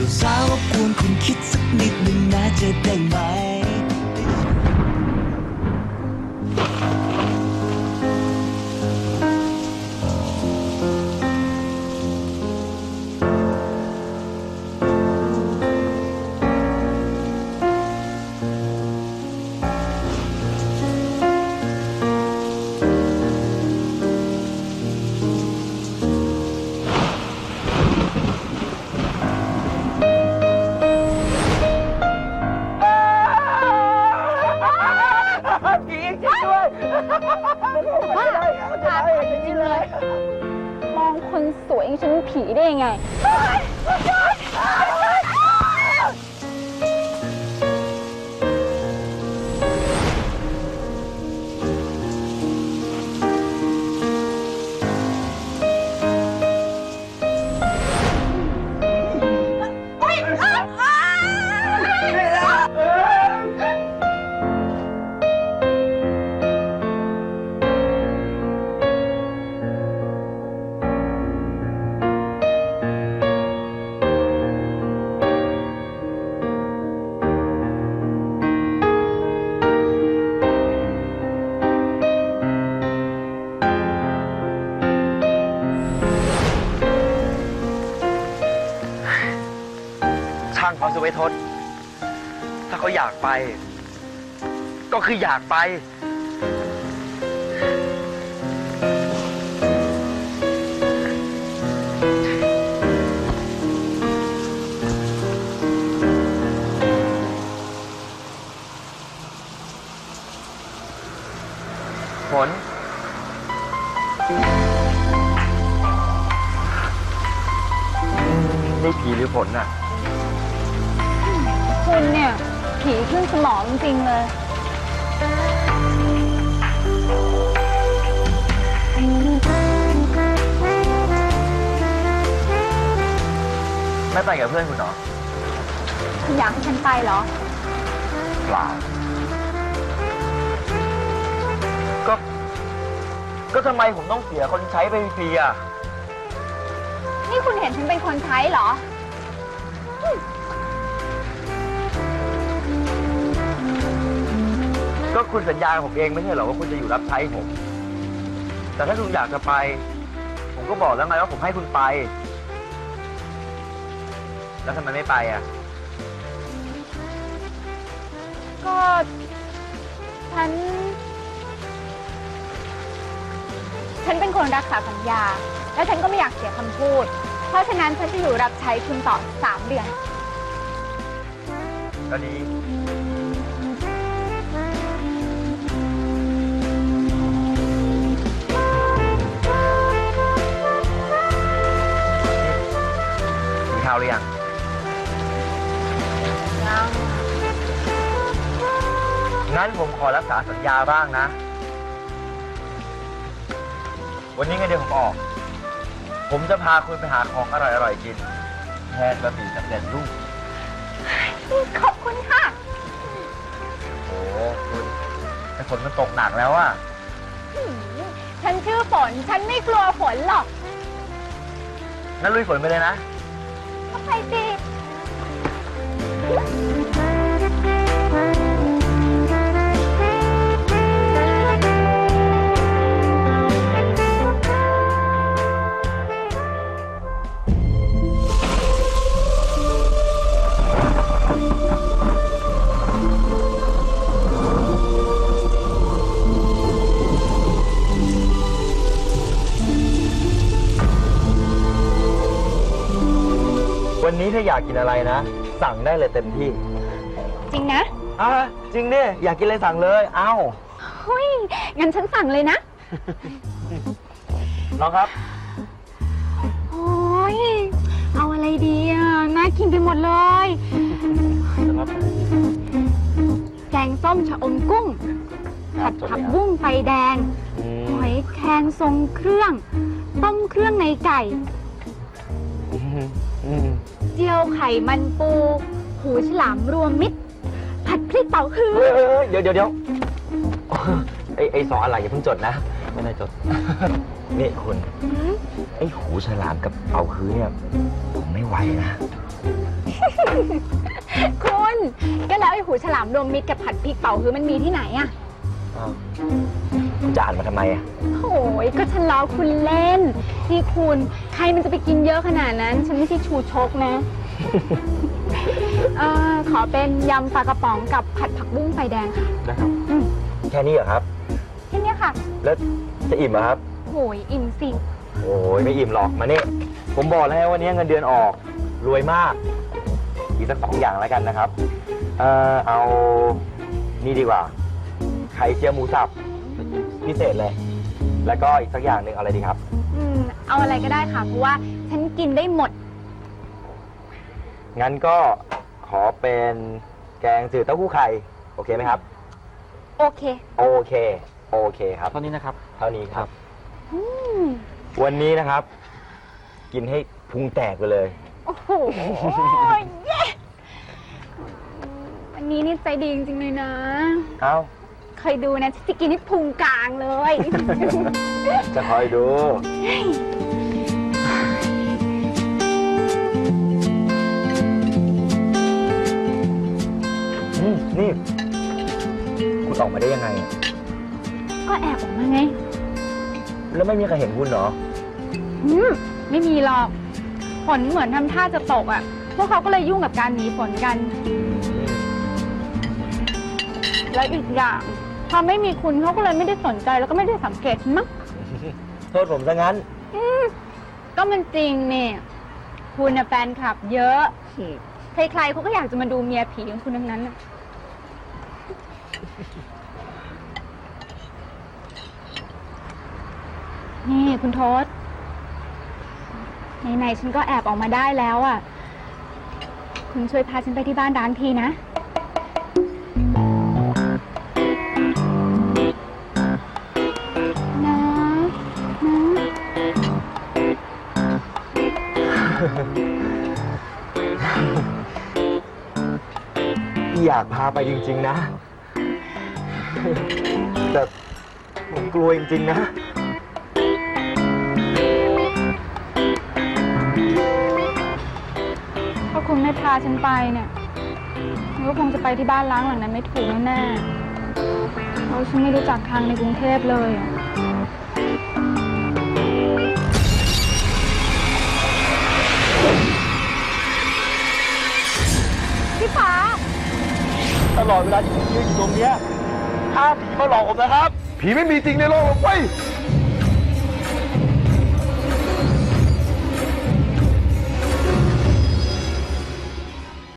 จ้าสาวรบกวนคุณคิดสักนิดหนึ่งนะจะได้ไหม ยังไง ช่างเขาสิไว้ทศ ถ้าเขาอยากไป ก็คืออยากไป ผลนี่ผีหรือผลน่ะ คุณเนี่ย ผีขึ้นสมองจริงๆเลย ไม่ไปกับเพื่อนคุณเหรอคุณอยากให้ฉันไปเหรอ เปล่า ก็ ก็ทำไมผมต้องเสียคนใช้ไปฟรีๆอะ นี่คุณเห็นฉันเป็นคนใช้เหรอ คุณสัญญากับผมเองไม่ใช่เหรอว่าคุณจะอยู่รับใช้ผม แต่ถ้าคุณอยากจะไป ผมก็บอกแล้วไงว่าผมให้คุณไป แล้วทำไมไม่ไปอะ ก็ฉัน ฉันเป็นคนรักษาสัญญา และฉันก็ไม่อยากเสียคำพูด เพราะฉะนั้นฉันจะอยู่รับใช้คุณต่อสามเดือนก็ดี หรือยังงั้นผมขอรักษาสัญญาบ้างนะ วันนี้ไงเดี๋ยวผมออก ผมจะพาคุณไปหาของอร่อยๆกินแทนบะหมี่สำเร็จรูปขอบคุณค่ะ โอ้คุณแต่ฝนมันตกหนักแล้วอะหืมฉันชื่อฝน ฉันไม่กลัวฝนหรอกงั้นลุยฝนไปเลยนะ เข้าไปสิวันนี้ถ้าอยากกินอะไรนะ สั่งได้เลยเต็มที่จริงนะอะจริงดิอยากกินอะไรสั่งเลย เอ้าเฮ้ยงั้นฉันสั่งเลยนะ น้องครับ โอ้ยเอาอะไรดีอะน่ากินไปหมดเลยแกงส้มชะอมกุ้ง ผัดผักบุ้งไฟแดงหอยแครงทรงเครื่อง ต้มเครื่องในไก่เจียวไข่มันปู หูฉลามรวมมิตร ผัดพริกเป่าคือ เฮ้ยเฮ้ยเฮ้ยเดี๋ยวเดี๋ยวเดี๋ยวไอไอสองอะไรอย่าเพิ่งจดนะ ไม่ได้จด นี่คุณ ไอหูฉลามกับเอาคือเนี่ย ผมไม่ไหวนะ คุณก็แล้วไอ้หูฉลามรวมมิตรกับผัดพริกเป่าคือมันมีที่ไหนอะอ้าวคุณจะอ่านมาทำไมอะโอ้ยก็ฉันล้อคุณเล่นนี่คุณใค รมันจะไปกินเยอะขนาดนั้น ฉันไม่ใช่ชูชกนะเออขอเป็นยำปลากระป๋องกับผัดผักบุ้งไฟแดงค่ะนะครับ อืมแค่นี้เหรอครับ แค่เนี้ยค่ะแล้วจะอิ่มเหรอครับ โหยอิ่มสิ โอ้ยไม่อิ่มหรอกมานี่ผมบอกแล้ววันนี้เงินเดือนออกรวยมากอีกสักสองอย่างแล้วกันนะครับ เอ่อเอานี่ดีกว่าไข่เจียวหมูสับพิเศษเลย แล้วก็อีกสักอย่างหนึ่งเอาอะไรดีครับอืม เอาอะไรก็ได้ค่ะเพราะว่าฉันกินได้หมด งั้นก็ขอเป็นแกงจืดเต้าหู้ไข่ โอเคไหมครับ โอเค โอเค โอเคครับ เท่านี้นะครับ เท่านี้ครับ อืมวันนี้นะครับ กินให้พุงแตกไปเลย โอ้โหเย้วันนี้นี่ใจดีจริงๆเลยนะ เอ้า เคยดูนะฉันจะกินให้พุงกลางเลย จะคอยดู อืมนี่ คุณออกมาได้ยังไง ก็แอบออกมาไงแล้วไม่มีใครเห็นคุณเหรอ อืมไม่มีหรอก ฝนเหมือนทำท่าจะตกอะ พวกเขาก็เลยยุ่งกับการหนีฝนกัน แล้วอีกอย่าง พอไม่มีคุณเขาก็เลยไม่ได้สนใจแล้วก็ไม่ได้สังเกตฉันมั้งโทษผมซะงั้นก็มันจริงเนี่ยคุณน่ะแฟนคลับ เยอะ ใครๆเขาก็อยากจะมาดูเมียผีของคุณทั้งนั้นน่ะนี่คุณทศไหนๆฉันก็แอบออกมาได้แล้วอะ คุณช่วยพาฉันไปที่บ้านร้างทีนะนะ อยากพาไปจริง ๆ นะ แต่ผมกลัวจริง ๆ นะ ถ้าคุณไม่พาฉันไปเนี่ยฉันก็คงจะไปที่บ้านล้างหลังนั้นไม่ถูกแน่ๆเพราะฉันไม่รู้จักทางในกรุงเทพเลยอะ พี่ฟ้า ตลอดเวลาที่ผมยืนอยู่ตรงเนี้ยห้ามผีมาหลอกผมนะครับ ผีไม่มีจริงในโลกหรอกเว้ยผ